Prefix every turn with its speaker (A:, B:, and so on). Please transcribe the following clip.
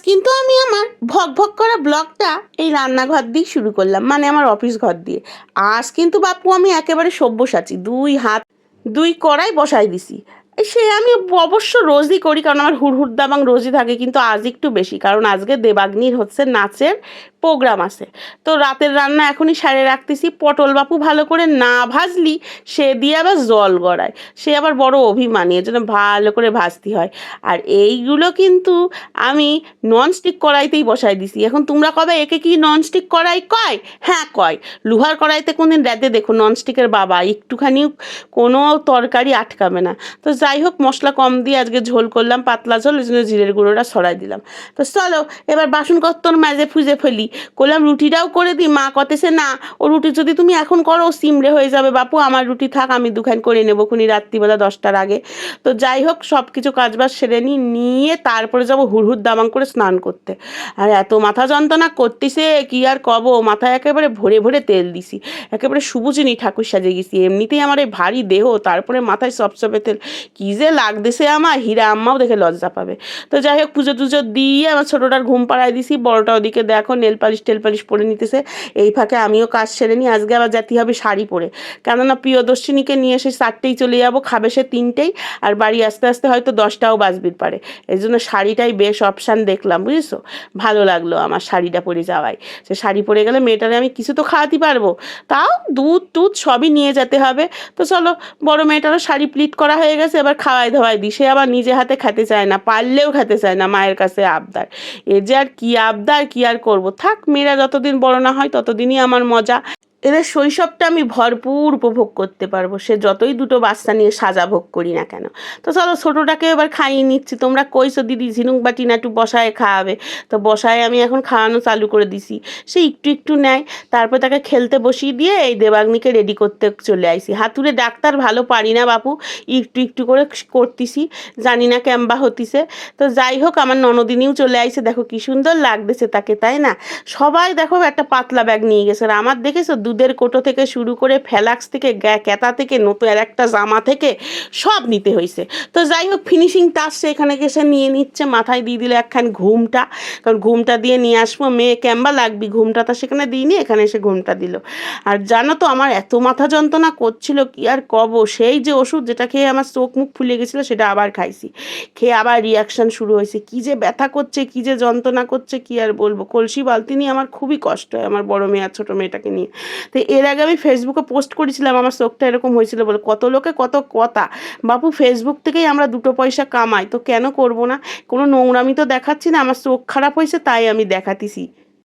A: কিন্তু আমি আমার ভক ভক করা ব্লগটা এই রান্নাঘর দিয়ে শুরু করলাম মানে আমার অফিস ঘর দিয়ে। আজ কিন্তু বাপু আমি একেবারে সব্যসাচী, দুই হাত, দুই কড়াই বসাই দিছি। সে আমি অবশ্য রোজই করি, কারণ আমার হুড়হুড় দাবাং রোজই থাকে, কিন্তু আজ একটু বেশি, কারণ আজকে দেবাগ্নির হচ্ছে নাচের প্রোগ্রাম আছে। তো রাতের রান্না এখনই সারে রাখতেছি, পটল বাপু ভালো করে না ভাজলি, সে দিয়ে আবার জল গড়ায়। সে আবার বড় অভিমানী, এর জন্য ভালো করে ভাজতে হয়। আর এইগুলো কিন্তু আমি ননস্টিক কড়াইতেই বসাই দিছি। এখন তোমরা কবে একে কি ননস্টিক কড়াই কয়? হ্যাঁ কয়। লোহার কড়াইতে কোনদিন রাতে দেখো ননস্টিকের বাবা একটুখানি কোনো তরকারি আটকাবে না। তো যাই হোক, মশলা কম দিয়ে আজকে ঝোল করলাম, পাতলা ঝোল ওই জন্য জিরের গুঁড়োটা ছড়াই দিলাম। তো চলো, এবার বাসন কত্তর মাঝে ফুজে ফেলি। করলাম রুটিটাও করে দিই। মা কতেছে, না, ও রুটি যদি তুমি এখন করো সিমড়ে হয়ে যাবে। বাপু, আমার রুটি থাক, আমি দুখান করে নেব খুনি রাত্রিবেলা দশটার আগে। তো যাই হোক সব কিছু কাজবাজ সেরে নিই, নিয়ে তারপরে যাব হুড়হুড় দামাং করে স্নান করতে। আর এত মাথা যন্ত্রণা করতেছে, কি আর কব? মাথায় একেবারে ভরে ভরে তেল দিছি। একেবারে সুবুজিনী ঠাকুর সাজে গেছি। এমনিতেই আমার এই ভারী দেহ, তারপরে মাথায় সপসপে তেল। কি যে লাগতেছে আমার? হীরা আম্মাও দেখে লজ্জা পাবে। তো যাই হোক, পুজো টুজো দিয়ে আমার ছোটোটার ঘুম পাড়ায় দিছি। বড়টা ওদিকে দেখো, নেল পালিশ টেল পালিশ পরে নিতেছে। এই ফাঁকে আমিও কাজ সেরে নিই। আজকে আবার যেতে হবে শাড়ি পরে। কেননা প্রিয়দর্শিনীকে নিয়ে এসে চারটেই চলে যাব, খাবে সে তিনটেই। আর বাড়ি আসতে আসতে হয়তো দশটাও বাজবির পারে। এই জন্য শাড়িটাই বেশ অপশান দেখলাম, বুঝেছ? ভালো লাগল আমার শাড়িটা পরে যাওয়ায়। সে শাড়ি পরে গেলে মেয়েটারে আমি কিছু তো খাওয়াতে পারব। তাও দুধ টুধ সবই নিয়ে যেতে হবে। তো চলো, বড় মেয়েটারও শাড়ি প্লিট করা হয়ে গেছে। এবার খাওয়াই দাওয়াই দিই। সে আবার নিজে হাতে খেতে চায় না, পারলেও খেতে চায় না মায়ের কাছে আবদার। এ যে আর কী আবদার, কী আর করব? থাক, মেয়েরা যতদিন বড় না হয় ততদিনই আমার মজা। এদের শৈশবটা আমি ভরপুর উপভোগ করতে পারব। সে যতই দুটো বাচ্চা নিয়ে সাজা ভোগ করি না কেন। তো চলো ছোটোটাকে এবার খাইয়ে নিচ্ছি। তোমরা কইছো, দিদি, ঝিনুক বা টিনাটু বসায় খাওয়াবে। তো বসায় আমি এখন খাওয়ানো চালু করে দিছি। সে একটু একটু নেয়। তারপর তাকে খেলতে বসিয়ে দিয়ে এই দেবাগ্নিকে রেডি করতে চলে আইসি হাতুড়ে ডাক্তার ভালো পারি না বাপু। একটু একটু করে করতেছি। জানি না ক্যাম্বা হতিছে। তো যাই হোক, আমার ননদিনীও চলে আইসে দেখো কি সুন্দর লাগতেছে তাকে, তাই না? সবাই দেখো একটা পাতলা ব্যাগ নিয়ে গেছে। আর আমার দেখেছ দুধের কোটো থেকে শুরু করে ফ্যালাক্স থেকে ক্যাতা থেকে, নতুন আর একটা জামা থেকে সব নিতে হয়েছে তো যাই হোক ফিনিশিং টাচ সে এখানে গেছে, নিয়ে নিচ্ছে, মাথায় দিয়ে দিল একখান ঘুমটা। কারণ ঘুমটা দিয়ে নিয়ে আসব, মেয়ে ক্যাম্বা লাগবি, ঘুমটা তা সেখানে দিইনি, এখানে এসে ঘুমটা দিল। আর জানো তো, আমার এত মাথা যন্ত্রণা করছিল, কি আর কব? সেই যে ওষুধ যেটা খেয়ে আমার চোখ মুখ ফুলে গেছিল, সেটা আবার খাইছি। খেয়ে আবার রিয়াকশান শুরু হয়েছে কি যে ব্যথা করছে, কি যে যন্ত্রণা করছে, কি আর বলব? কলসি বালতি নিয়ে আমার খুবই কষ্ট হয়, আমার বড় মেয়ে আর ছোটো মেয়েটাকে নিয়ে। তো এর আগে আমি ফেসবুকে পোস্ট করেছিলাম, আমার শোকটা এরকম হয়েছিল বলে, কত লোকে কত কথা। বাপু ফেসবুক থেকেই আমরা দুটো পয়সা কামাই, তো কেন করব না? কোনো নোংরামি তো দেখাচ্ছি না, আমার চোখ খারাপ হয়েছে, তাই আমি দেখাতেছি।